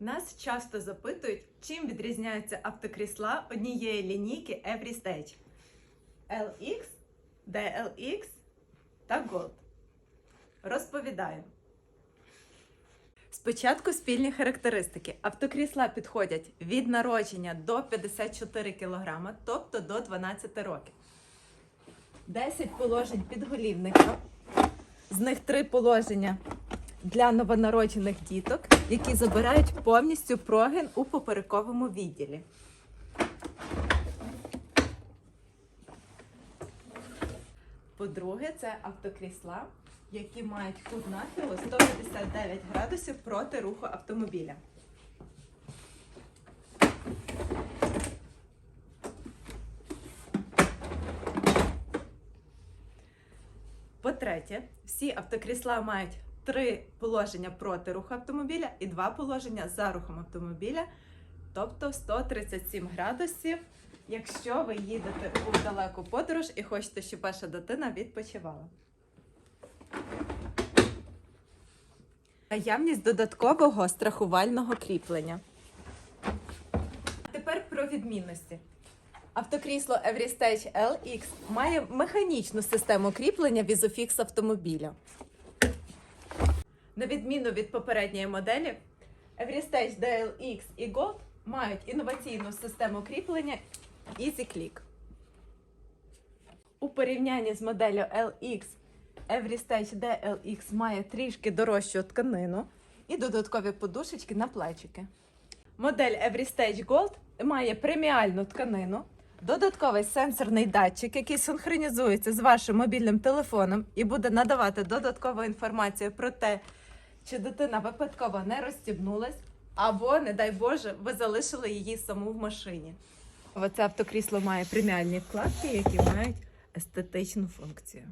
Нас часто запитують, чим відрізняються автокрісла однієї лінійки Every LX, DLX та Gold. Розповідаю. Спочатку спільні характеристики. Автокрісла підходять від народження до 54 кг, тобто до 12 років. 10 положень підголівника. З них 3 положення для новонароджених діток, які забирають повністю прогин у поперековому відділі. По-друге, це автокрісла, які мають кут нахилу 159 градусів проти руху автомобіля. По-третє, всі автокрісла мають три положення проти руху автомобіля і два положення за рухом автомобіля, тобто 137 градусів, якщо ви їдете у далеку подорож і хочете, щоб ваша дитина відпочивала. Наявність додаткового страхувального кріплення. Тепер про відмінності. Автокрісло Everystage LX має механічну систему кріплення візофікс автомобіля. На відміну від попередньої моделі, Everystage DLX і Gold мають інноваційну систему кріплення EasyClick. У порівнянні з моделлю LX, Everystage DLX має трішки дорожчу тканину і додаткові подушечки на плечики. Модель Everystage Gold має преміальну тканину, додатковий сенсорний датчик, який синхронізується з вашим мобільним телефоном і буде надавати додаткову інформацію про те, чи дитина випадково не розстібнулась, або, не дай Боже, ви залишили її саму в машині. Оце автокрісло має преміальні вкладки, які мають естетичну функцію.